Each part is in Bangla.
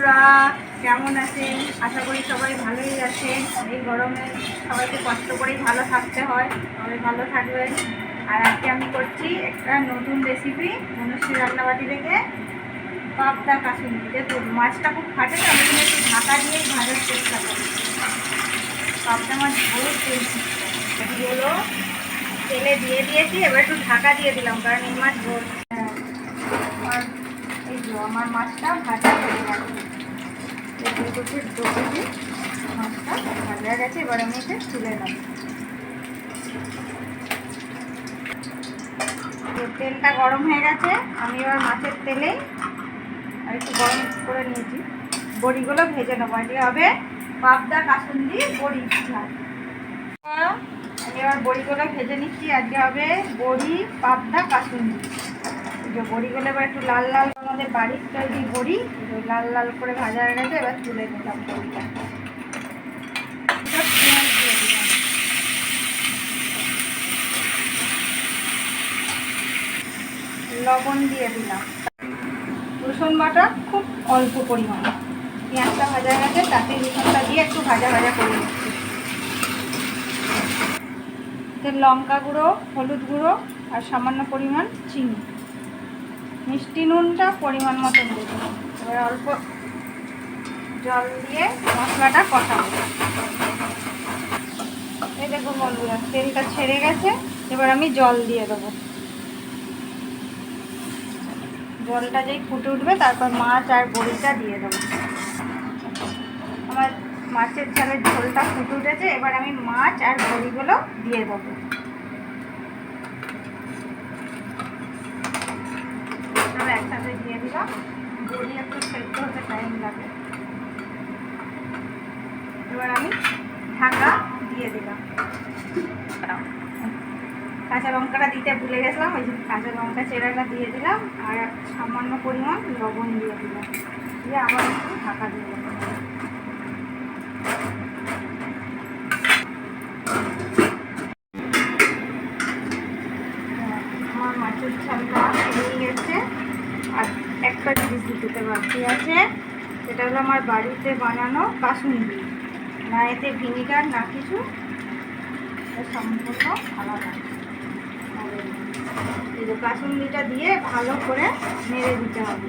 বন্ধুরা, কেমন আছেন? আশা করি সবাই ভালোই আছেন। এই গরমে সবাইকে কষ্ট করেই ভালো থাকতে হয়। সবাই ভালো থাকবেন। আর আজকে আমি করছি একটা নতুন রেসিপি মনুষ্য রান্নাবাটি থেকে পাবদা কাসুন্দি দেখুন, মাছটা খুব ফাটে তো, আমি একটু ঢাকা দিয়েই ভাজার চেষ্টা করি পাবদা মাছ ভালো তেল এগুলো তেলে দিয়ে দিয়েছি, এবার একটু ঢাকা দিয়ে দিলাম, কারণ এই মাছ রোদ হ্যাঁ আর এই যে আমার মাছটা ভাজা হয়ে গেছে। ফুলকপির ডুবি মাছটা ভাজা গেছে, এবার আমি এতে তুলে নেব। তেলটা গরম হয়ে গেছে, আমি এবার মাছের তেলে আর একটু গরম করে নিয়েছি। বড়িগুলো ভেজে নেব এটি হবে পাবদা কাসুন্দি বড়ি আমি এবার বড়িগুলো ভেজে নিচ্ছি, আজকে হবে বড়ি পাবদা কাসুন্দি। যে বড়িগুলো এবার একটু লাল লাল আমাদের বাড়ির তৈরি বড়ি লাল লাল করে ভাজা হয়ে গেছে, এবার তুলে নিলাম বড়িটা লবণ দিয়ে দিলাম। রসুন বাটা খুব অল্প পরিমাণে। পেঁয়াজটা ভাজা গেছে, তাতে রসুনটা দিয়ে একটু ভাজা ভাজা করে নিচ্ছি। লঙ্কা গুঁড়ো, হলুদ গুঁড়ো আর সামান্য পরিমাণ চিনি। মিষ্টি নুনটা পরিমাণ মতন দেবো। এবার অল্প জল দিয়ে মশলাটা কষাবো। এই দেখো বন্ধুরা, তেলটা ছেড়ে গেছে, এবার আমি জল দিয়ে দেবো। জলটা যেই ফুটে উঠবে, তারপর মাছ আর বড়িটা দিয়ে দেবো। আমার মাছের ঝালের ঝোলটা ফুটে উঠেছে, এবার আমি মাছ আর বড়িগুলো দিয়ে দেবো সব একসাথে দিয়ে দিলাম বড়ি একটু সেদ্ধ হতে টাইম লাগে। এবার আমি ঢাকা দিয়ে দিলাম। কাঁচা লঙ্কাটা দিতে ভুলে গেছিলাম, ওই কাঁচা লঙ্কা চেরাটা দিয়ে দিলাম, আর সামান্য পরিমাণ লবণ দিয়ে দিলাম। দিয়ে আবার একটু ঢাকা দিয়ে দেবো আমার মাছের ঝালটা হয়ে গেছে। একটা জিনিস দিতে বাকি আছে। সেটা হলো আমার বাড়িতে বানানো কাসুন্দি না এতে ভিনিগার, না কিছু। সম্পূর্ণ আলাদা। কাসুন্দিটা দিয়ে ভালো করে নেড়ে দিতে হবে।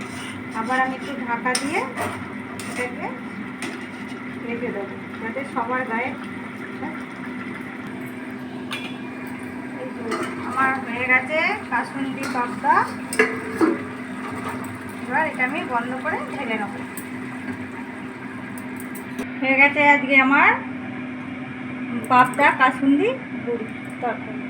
আবার আমি একটু ঢাকা দিয়ে এটাকে রেখে দেবো, যাতে সবার গায়ে আমার হয়ে গেছে কাসুন্দি পাবদা। এবার এটা আমি বন্ধ করে ঢেলে নেব। হয়ে গেছে আজকে আমার পাবদা কাসুন্দি তরকারি।